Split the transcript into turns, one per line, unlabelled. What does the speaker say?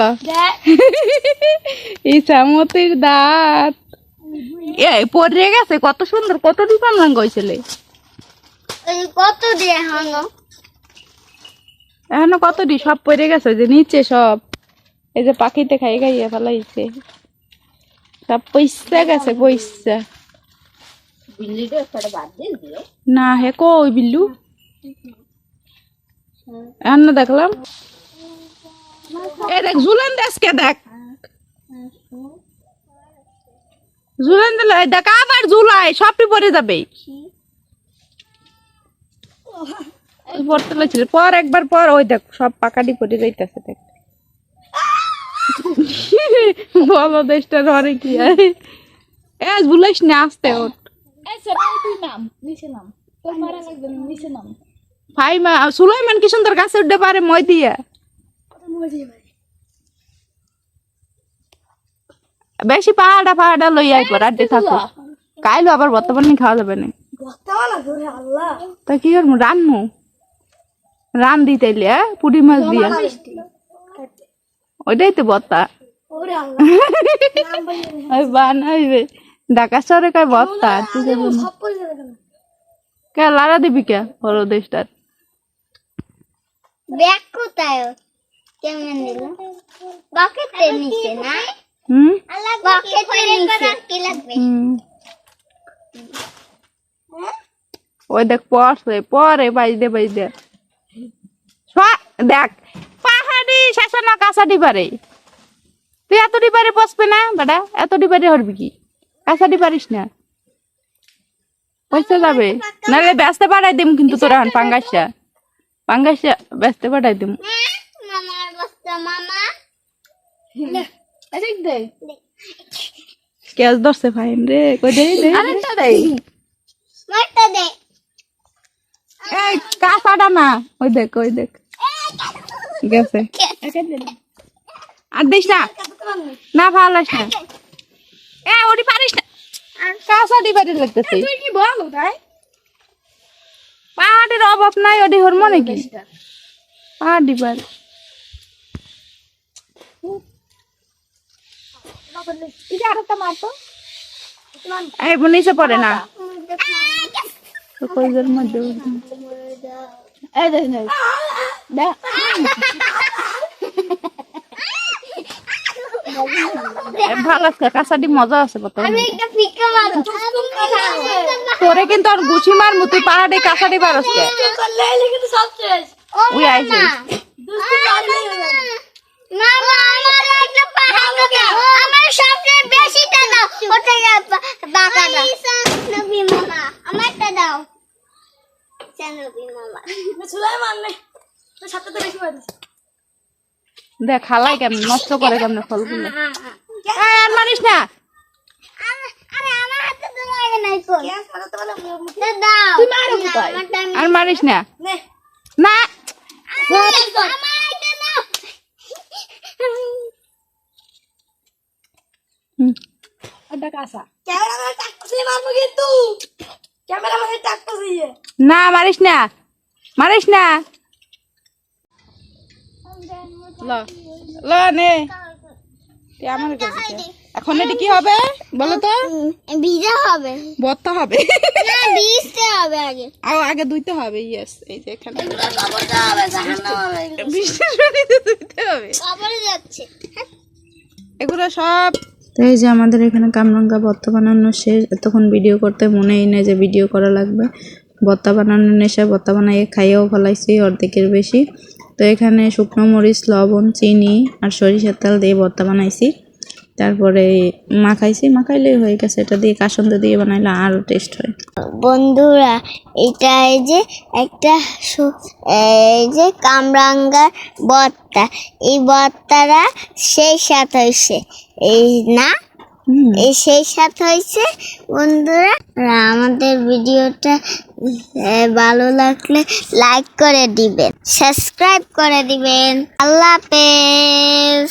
ল
দেখ।
ইসামতির দাঁত। এ পড়ে গেছে কত সুন্দর কত দীপান রঙ হয়েছিল
কত দিয়ে
এখনও কত দি সব পড়ে গেছে যে নিচে সব। এই যে পাখিতে খাই খাইয়ে ফেলাইছে। সব পয়সা গেছে পয়সা না হে কই বিল্লু? এখন দেখলাম। এ দেখ, ঝুলেন দেখ। ঝুলেন দেখ, আবার ঝুলাই পরে যাবে। পর একবার পর, ওই দেখ, সব পাকাটি পরে যাইতেছে, দেখ। বলো দেশটা কি এ না, আসতে
নাম
ফাইমা, সুলাইমান কি সুন্দর গাছে উঠতে পারে মই দিয়া। বেশি পাহাড়া পাহাড়া লইয়া একবার আড্ডে থাকো। কাইলো আবার বর্তমানে খাওয়া যাবে না।
বর্তমানে ধরে আল্লাহ।
তা কি করব রান্নু? রান দিতেইলে হ্যাঁ? পুরি মাছ দিয়া। ওইটাই তো বত্তা
ওরে আল্লাহ। নাম বলিয়ে
ওই ঢাকা শহরে কয় বত্তা তুই কে লারা দিবি কে? বড় দেশটার।
ব্যাগ কোথায়? কেমন দিল বাকেটের নিচে না?
হুম?
বাকেটের নিচে। কি লাগবে?
হুম। ওই দেখ পড়ছে পরে বাজ দে বাজ দে সা- দেখ পাহাড়ি শাসন কাঁচাটি পারে তুই এতটি পারে বসবে না বেটা? এতটি পারে হরবি কি? কাঁচাটি পারিস না। পয়সা যাবে। নাহলে ব্যস্ত পাঠাই দিম কিন্তু তোর এখন পাঙ্গাসা। পাঙ্গাসা ব্যস্ত পাঠাই দিম।
বস্তা মামা? এদিক দে
ক্যাশ ধরছে ফাইন রে। কই দে দে
আরেকটা দে। মারটা দে।
এই কাঁচাটা না। ওই দেখ ওই দেখ। গেছে। আর দিস না। না ভালাস না। এ ওটি পারিস না। কাঁচাটি পারি লাগতেছে।
তুই কি বল তাই
পাহাড়ের অভাব নাই ওটি হর মনে কি পাহাড়ি পার
তুই আরেকটা মারতো
এই নিচে পড়ে না। তো কইদের মধ্যে
এই দেখ। না দে
ভালো আছে কাঁচাটি মজা আছে কত
একটা ফিকা মারো
তোরে কিন্তু আর গুছি মার মুতুই পাহাড়ে কাঁচাটি পারস
লেলে কিন্তু সব শেষ
উই আইছে
দুষ্টু পারলে মামা আমার একটা পাহাড় আমার সবচেয়ে বেশিটা দাও ওটা বাঁকা দাও নবী মামা আমারটা দাও।
দেখ খালাই কেমন নষ্ট করে কেমন ফলগুলো। আর মারিস না।
আরে
মারিস
কাঁচা মারবো কিন্তু? ক্যামেরাম্যান টাকতেছে
না মারিস না। মারিস না। ল। ল নে। আমার এখন এটি কি হবে? বলো তো।
ভিজা হবে।
বত্তা হবে।
না ভিজতে হবে আগে।
আও আগে ধুইতে হবে ইয়েস এই যে এখানে।
কাপড়টা হবে জাহান্নাম হবে
বৃষ্টির পানিতে ধুইতে হবে।
যাচ্ছে।
এগুলো সব তো এই যে আমাদের এখানে কামরাঙ্গা ভর্তা বানানো শেষ। তখন ভিডিও করতে মনেই নেই যে ভিডিও করা লাগবে। ভর্তা বানানোর নেশা ভর্তা বানাইয়ে খাইয়েও ফেলাইছি, অর্ধেকের বেশি। তো এখানে শুকনো মরিচ, লবণ, চিনি আর সরিষার তেল দিয়ে ভর্তা বানাইছি। তারপরে মাখাইছি মাখাইলেই হয়ে গেছে। এটা দিয়ে কাসন্দ দিয়ে বানাইলে আরও টেস্ট হয়।
বন্ধুরা এটা এই যে একটা এই যে কামরাঙ্গার বত্তা। এই বত্তারা সেই সাথ হয়েছে এই না? এই সেই সাথে হয়েছে বন্ধুরা। আমাদের ভিডিওটা ভালো লাগলে লাইক করে দিবেন সাবস্ক্রাইব করে দিবেন। আল্লাহ হাফেজ।